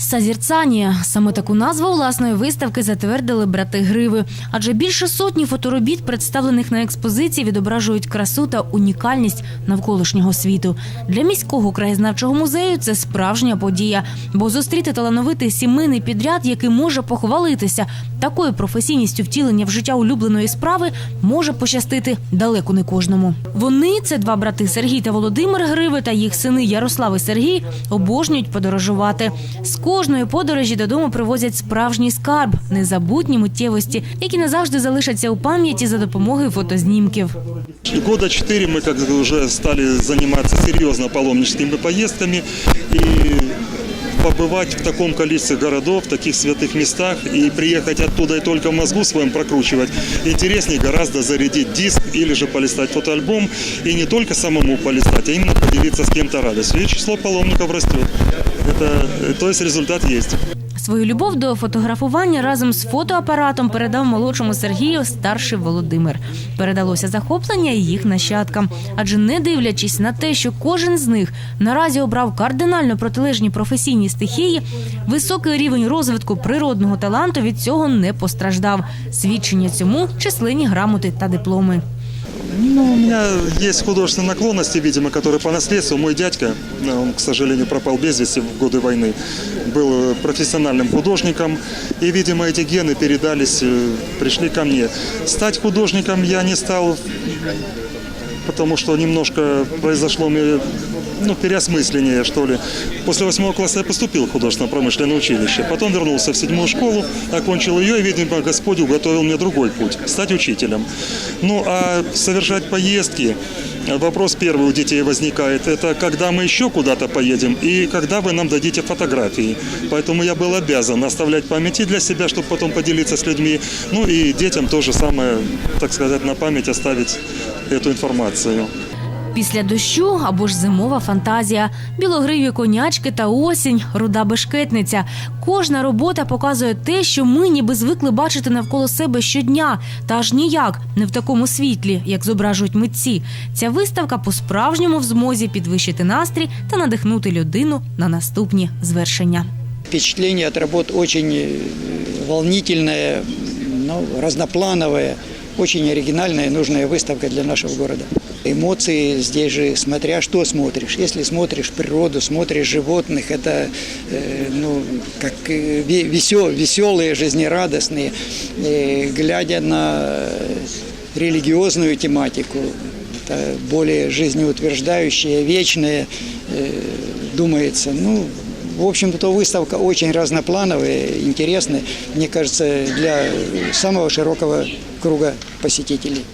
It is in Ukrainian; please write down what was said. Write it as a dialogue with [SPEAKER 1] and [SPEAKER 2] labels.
[SPEAKER 1] Сазірцанія саме таку назву власної виставки затвердили брати Гриви. Адже більше сотні фоторобіт, представлених на експозиції, відображують красу та унікальність навколишнього світу. Для міського краєзнавчого музею це справжня подія, бо зустріти талановитий сімейний підряд, який може похвалитися такою професійністю втілення в життя улюбленої справи, може пощастити далеко не кожному. Вони це два брати Сергій та Володимир Гриви та їх сини Ярослав і Сергій обожнюють подорожувати З кожної подорожі додому привозять справжній скарб, незабутні миттєвості, які назавжди залишаться у пам'яті за допомогою фотознімків.
[SPEAKER 2] И Года четыре мы как бы уже стали заниматься серьезно паломническими поездками и побывать в таком количестве городов, в таких святых местах и приехать оттуда и только в мозгу своем прокручивать. Интереснее гораздо зарядить диск или же полистать фотоальбом и не только самому полистать, а именно поделиться с кем-то радостью. И число паломников растет. Это, то есть результат есть.
[SPEAKER 1] Свою любов до фотографування разом з фотоапаратом передав молодшому Сергію старший Володимир. Передалося захоплення і їх нащадкам, адже не дивлячись на те, що кожен з них наразі обрав кардинально протилежні професійні стихії, високий рівень розвитку природного таланту від цього не постраждав. Свідчення цьому численні грамоти та дипломи.
[SPEAKER 2] Ну, у меня есть художественные наклонности, видимо, которые по наследству. Мой дядька, э, он, к сожалению, пропал без вести в годы войны, был э, профессиональным художником. И, видимо, эти гены передались, э, пришли ко мне. Стать художником я не стал, потому что немножко произошло ну, переосмысление, что ли. После восьмого класса я поступил в художественно-промышленное училище. Потом вернулся в седьмую школу, окончил ее, и, видимо, Господь уготовил мне другой путь – стать учителем. Ну, а совершать поездки, вопрос первый у детей возникает – это когда мы еще куда-то поедем и когда вы нам дадите фотографии. Поэтому я был обязан оставлять памяти для себя, чтобы потом поделиться с людьми. Ну и детям тоже самое, так сказать, на память оставить эту информацию.
[SPEAKER 1] Після дощу або ж зимова фантазія, білогриві конячки та осінь, руда бешкетниця. Кожна робота показує те, що ми ніби звикли бачити навколо себе щодня, та аж ніяк не в такому світлі, як зображують митці. Ця виставка по-справжньому в змозі підвищити настрій та надихнути людину на наступні звершення.
[SPEAKER 3] Впечатление от работ очень э, волнительное, ну, разноплановое, очень оригинальная и нужная выставка для нашего города. Эмоции здесь же, смотря что смотришь. Если смотришь природу, смотришь животных, это э, ну, как э, ве- весел- веселые, жизнерадостные. Э, глядя на религиозную тематику, это более жизнеутверждающее, вечное, э, думается. Ну, в общем-то, выставка очень разноплановая, интересная, мне кажется, для самого широкого круга посетителей.